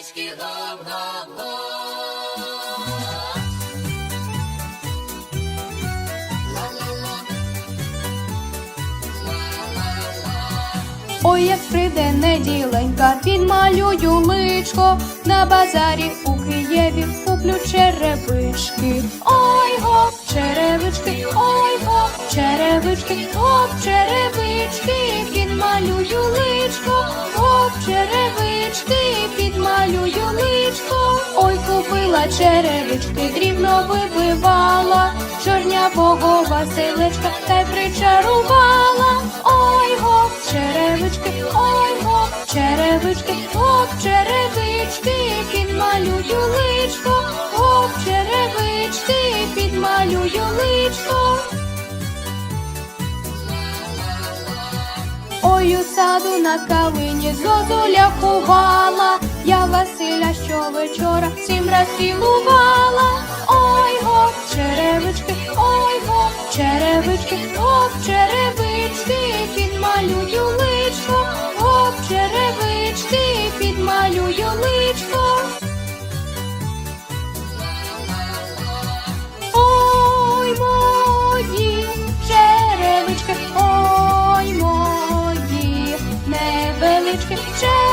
черевички, гоп-гоп-гоп. Ой, як прийде неділенька, підмалюю личко на базарі у Києві куплю черевички. Ой, гоп, черевички, ой, гоп, черевички, гоп, черевички, купила черевички, дрібно вибивала, чорнявого Василечка та й причарувала. Ой, гоп, черевички, ой, гоп, черевички, гоп, черевички, підмалюю личко, гоп, черевички, підмалюю личко. Ой, у саду на калині зозуля ховала, я Василя щовечора сім раз цілувала. Ой, гоп, черевички, ой, гоп, черевички, гоп, черевички, підмалюю личко, гоп, черевички, підмалюю личко. Ой, мої черевички, ой, мої невеличкі черевички,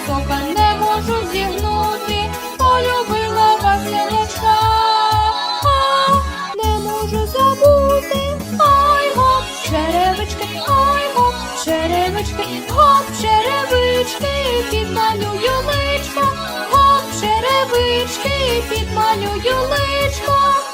висока, не можу зігнути, полюбила Василечка, а не можу забути. Ой, гоп, черевички, ой, гоп, черевички, гоп, черевички, підмалюю личко, гоп, черевички, підмалюю личко.